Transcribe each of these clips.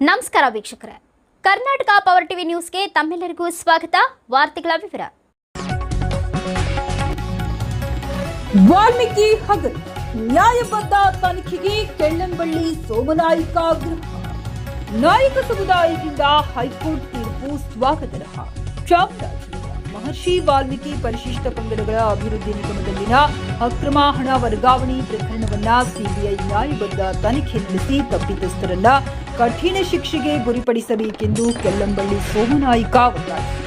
ನಮಸ್ಕಾರ ವೀಕ್ಷಕರೇ. Karnataka power TV ನ್ಯೂಸ್ಗೆ ತಮ್ಮೆಲ್ಲರಿಗೂ ಸ್ವಾಗತ. ವಾರ್ತೆಗಳ ವಿವರ. ವಾಲ್ಮೀಕಿ ಹಗಲು. ನ್ಯಾಯಬದ್ಧ ತನಿಖೆಗೆ ಕೆಳ್ಳಂಬಳ್ಳಿ ಸೋಮನಾಯಕ ನಾಯಕ ಸಮುದಾಯದಿಂದ ಹೈಕೋರ್ಟ್ ತೀರ್ಪು ಸ್ವಾಗತಾರ್ಹ ಚಾಮರಾಜನಗರ ಮಹರ್ಷಿ ವಾಲ್ಮೀಕಿ ಪರಿಶಿಷ್ಟ ಪಂಗಡಗಳ ಅಭಿವೃದ್ಧಿ ನಿಗಮದಲ್ಲಿನ ಅಕ್ರಮ ಹಣ ವರ್ಗಾವಣೆ ಪ್ರಕರಣವನ್ನ ಸಿಬಿಐ ನ್ಯಾಯಬದ್ಧ ತನಿಖೆ ನಡೆಸಿ ತಪ್ಪಿತಸ್ಥರನ್ನ ಕಠಿಣ ಶಿಕ್ಷೆಗೆ ಗುರಿಪಡಿಸಬೇಕೆಂದು ಕೆಲ್ಲಂಬಳ್ಳಿ ಸೋಮನಾಯಿಕ ಒತ್ತಾಯಿಸಿದರು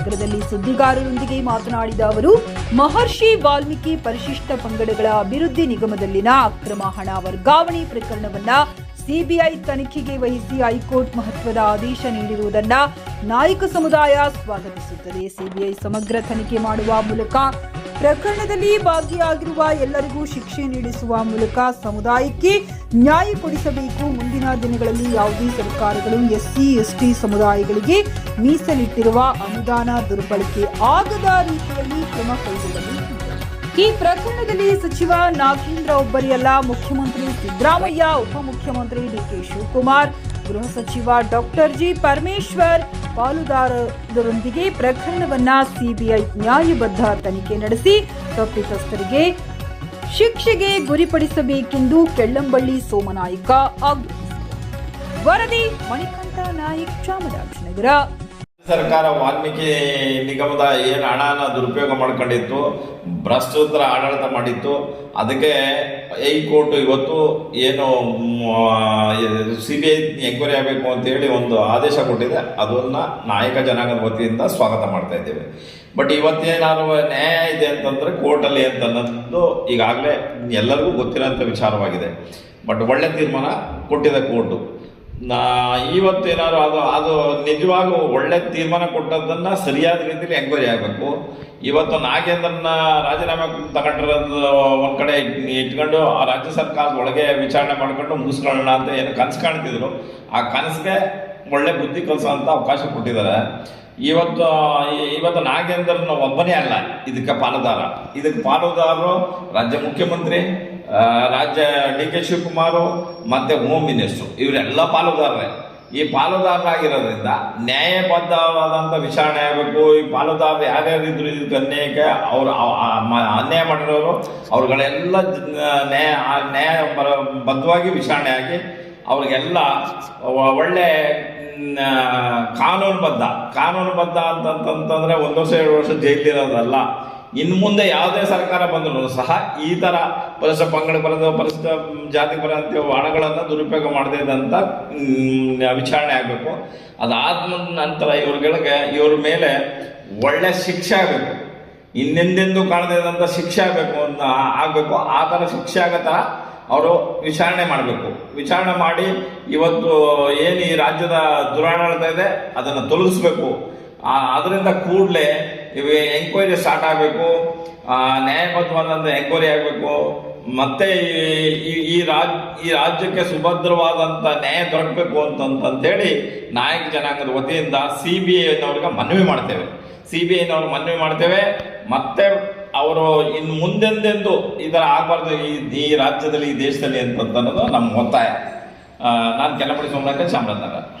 ನಗರದಲ್ಲಿ ಸುದ್ದಿಗಾರರೊಂದಿಗೆ ಮಾತನಾಡಿದ ಅವರು, ಮಹರ್ಷಿ ವಾಲ್ಮೀಕಿ ಪರಿಶಿಷ್ಟ ಪಂಗಡಗಳ ಅಭಿವೃದ್ಧಿ ನಿಗಮದಲ್ಲಿನ ಅಕ್ರಮ ಹಣ ವರ್ಗಾವಣೆ ಪ್ರಕರಣವನ್ನ ಸಿಬಿಐ ತನಿಖೆಗೆ ವಹಿಸಿ ಹೈಕೋರ್ಟ್ ಮಹತ್ವದ ಆದೇಶ ನೀಡಿರುವುದನ್ನ ನಾಯಕ ಸಮುದಾಯ ಸ್ವಾಗತಿಸುತ್ತದೆ. ಸಿಬಿಐ ಸಮಗ್ರ ತನಿಖೆ ಮಾಡುವ ಮೂಲಕ ಪ್ರಕರಣದಲ್ಲಿ ಭಾಗಿಯಾಗಿರುವ ಎಲ್ಲರಿಗೂ ಶಿಕ್ಷೆ ನೀಡಿಸುವ ಮೂಲಕ ಸಮುದಾಯಕ್ಕೆ ನ್ಯಾಯ ಕೊಡಿಸಬೇಕು. ಮುಂದಿನ ದಿನಗಳಲ್ಲಿ ಯಾವುದೇ ಸರ್ಕಾರಗಳು, ಎಸ್ಸಿ, ಎಸ್ಟಿ ಸಮುದಾಯಗಳಿಗೆ ಮೀಸಲಿಟ್ಟಿರುವ ಅನುದಾನ ದುರ್ಬಳಕೆ ಆಗದ ರೀತಿಯಲ್ಲಿ ಕ್ರಮ ಕೈಗೊಳ್ಳಬೇಕು. ಈ ಪ್ರಕರಣದಲ್ಲಿ ಸಚಿವ ನಾಗೇಂದ್ರ ಒಬ್ಬರಿಯಲ್ಲ, ಮುಖ್ಯಮಂತ್ರಿ ಸಿದ್ದರಾಮಯ್ಯ, ಉಪಮುಖ್ಯಮಂತ್ರಿ ಡಿಕೆ ಶಿವಕುಮಾರ್ ಗೃಹ ಸಚಿವ ಡಾಕ್ಟರ್ ಜಿ ಪರಮೇಶ್ವರ್ ಪಾಲುದಾರರೊಂದಿಗೆ ಪ್ರಕರಣವನ್ನ ಸಿಬಿಐ ನ್ಯಾಯಬದ್ಧ ತನಿಖೆ ನಡೆಸಿ ತಪ್ಪಿತಸ್ಥರಿಗೆ ಶಿಕ್ಷೆಗೆ ಗುರಿಪಡಿಸಬೇಕೆಂದು ಕೆಳ್ಳಂಬಳ್ಳಿ ಸೋಮನಾಯಕ ಆಗ್ರಹಿಸಿದರು. ವರದಿ ಮಣಿಕಂಠ ನಾಯಕ್ ಚಾಮರಾಜನಗರ. ಸರ್ಕಾರ ವಾಲ್ಮೀಕಿ ನಿಗಮದ ಏನು ಹಣನ ದುರುಪಯೋಗ ಮಾಡ್ಕೊಂಡಿತ್ತು, ಭ್ರಷ್ಟೋತ್ತರ ಆಡಳಿತ ಮಾಡಿತ್ತು, ಅದಕ್ಕೆ ಹೈಕೋರ್ಟ್ ಇವತ್ತು ಏನು ಸಿ ಬಿ ಐ ಎಂಕ್ವೈರಿ ಆಗಬೇಕು ಅಂತೇಳಿ ಒಂದು ಆದೇಶ ಕೊಟ್ಟಿದೆ. ಅದನ್ನ ನಾಯಕ ಜನಾಂಗದ ವತಿಯಿಂದ ಸ್ವಾಗತ ಮಾಡ್ತಾ ಇದ್ದೇವೆ. ಬಟ್ ಇವತ್ತೇನಾದ್ರು ನ್ಯಾಯ ಇದೆ ಅಂತಂದ್ರೆ ಕೋರ್ಟಲ್ಲಿ ಅಂತ ಅನ್ನೋದು ಈಗಾಗಲೇ ಎಲ್ಲರಿಗೂ ಗೊತ್ತಿರೋಂಥ ವಿಚಾರವಾಗಿದೆ. ಬಟ್ ಒಳ್ಳೆ ತೀರ್ಮಾನ ಕೊಟ್ಟಿದೆ ಕೋರ್ಟು. ನಾ ಇವತ್ತೇನಾದ್ರು ಅದು ಅದು ನಿಜವಾಗೂ ಒಳ್ಳೆ ತೀರ್ಮಾನ ಕೊಟ್ಟದ್ದನ್ನು ಸರಿಯಾದ ರೀತಿಯಲ್ಲಿ ಎಂಕ್ವೈರಿ ಆಗಬೇಕು. ಇವತ್ತು ನಾಗೇಂದ್ರನ ರಾಜೀನಾಮೆ ತಗೊಂಡಿರೋದು ಒಂದು ಕಡೆ ಇಟ್- ಇಟ್ಕೊಂಡು ಆ ರಾಜ್ಯ ಸರ್ಕಾರದ ಒಳಗೆ ವಿಚಾರಣೆ ಮಾಡ್ಕೊಂಡು ಮುಗಿಸ್ಕೊಳ್ಳೋಣ ಅಂತ ಏನು ಕನಸು ಕಾಣ್ತಿದ್ರು. ಆ ಕನಸಿಗೆ ಒಳ್ಳೆ ಬುದ್ಧಿ ಕಲಿಸೋ ಅಂತ ಅವಕಾಶ ಕೊಟ್ಟಿದ್ದಾರೆ. ಇವತ್ತು ಇವತ್ತು ನಾಗೇಂದ್ರನ ಒಬ್ಬನೇ ಅಲ್ಲ, ಇದಕ್ಕೆ ಪಾಲುದಾರ. ಇದಕ್ಕೆ ಪಾಲುದಾರರು ರಾಜ್ಯ ಮುಖ್ಯಮಂತ್ರಿ ರಾಜ್ಯ ಡಿ ಕೆ ಶಿವಕುಮಾರು ಮತ್ತೆ ಹೋಮ್ ಮಿನಿಸ್ಟ್ರು, ಇವರೆಲ್ಲ ಪಾಲುದಾರರೇ. ಈ ಪಾಲುದಾರರಾಗಿರೋದ್ರಿಂದ ನ್ಯಾಯಬದ್ಧವಾದಂಥ ವಿಚಾರಣೆ ಆಗಬೇಕು. ಈ ಪಾಲುದಾರರು ಯಾರ್ಯಾರು ಇದ್ರು ಇದಕ್ಕೆ ಅನ್ಯಾಯಕ್ಕೆ ಅವರು ಅನ್ಯಾಯ ಮಾಡಿರೋರು, ಅವ್ರುಗಳೆಲ್ಲ ನ್ಯಾಯ ನ್ಯಾಯ ಬದ್ಧವಾಗಿ ವಿಚಾರಣೆ ಆಗಿ ಅವ್ರಿಗೆಲ್ಲ ಒಳ್ಳೆ ಕಾನೂನುಬದ್ಧ ಕಾನೂನುಬದ್ಧ ಅಂತಂತಂದ್ರೆ ಒಂದು ವರ್ಷ, ಎರಡು ವರ್ಷ ಜೈಲಿರೋದಲ್ಲ. ಇನ್ನು ಮುಂದೆ ಯಾವುದೇ ಸರ್ಕಾರ ಬಂದರೂ ಸಹ ಈ ಥರ ಪರಿಶಿಷ್ಟ ಪಂಗಡ ಬರದ ಪರಿಶಿಷ್ಟ ಜಾತಿ ಬರಂತ ಹಣಗಳನ್ನು ದುರುಪಯೋಗ ಮಾಡದೇ ಇದ್ದಂಥ ವಿಚಾರಣೆ ಆಗಬೇಕು. ಅದಾದ ನಂತರ ಇವ್ರಗಳಿಗೆ, ಇವ್ರ ಮೇಲೆ ಒಳ್ಳೆ ಶಿಕ್ಷೆ ಆಗಬೇಕು. ಇನ್ನೆಂದೆಂದೂ ಕಾಣದೇ ಇದ್ದಂಥ ಶಿಕ್ಷೆ ಆಗಬೇಕು ಅಂತ ಆಗಬೇಕು. ಆ ಥರ ಶಿಕ್ಷೆ ಆಗೋ ಅವರು ವಿಚಾರಣೆ ಮಾಡಬೇಕು. ವಿಚಾರಣೆ ಮಾಡಿ ಇವತ್ತು ಏನು ಈ ರಾಜ್ಯದ ದುರಾಡಳಿತ ಇದೆ, ಅದನ್ನು ತೊಲಗಿಸ್ಬೇಕು. ಅದರಿಂದ ಕೂಡಲೇ ಇವೆ ಎಂಕ್ವೈರಿ ಸ್ಟಾರ್ಟ್ ಆಗಬೇಕು. ನ್ಯಾಯಬದ್ಧವಾದಂಥ ಎಂಕ್ವೈರಿ ಆಗಬೇಕು. ಮತ್ತೆ ಈ- ಈ- ರಾಜ್, ಈ ರಾಜ್ಯಕ್ಕೆ ಸುಭದ್ರವಾದಂಥ ನ್ಯಾಯ ದೊರಕಬೇಕು ಅಂತಂತೇಳಿ ನಾಯಕ ಜನಾಂಗದ ವತಿಯಿಂದ ಸಿ ಬಿ ಐನವ್ರಿಗೆ ಮನವಿ ಮಾಡ್ತೇವೆ. ಸಿ ಬಿ ಐನವ್ರು ಮನವಿ ಮಾಡ್ತೇವೆ. ಮತ್ತೆ ಅವರು ಇನ್ನು ಮುಂದೆಂದೆಂದು ಇದರ ಆಗಬಾರ್ದು ಈ ಈ ರಾಜ್ಯದಲ್ಲಿ, ಈ ದೇಶದಲ್ಲಿ ಅಂತಂತನ್ನೋದು ನಮ್ಮ ಒತ್ತಾಯ. ನಾನು ಕೆಲಪಡಿ ಸೋಮನಾಥ, ಚಾಮರಾಜನಗರ.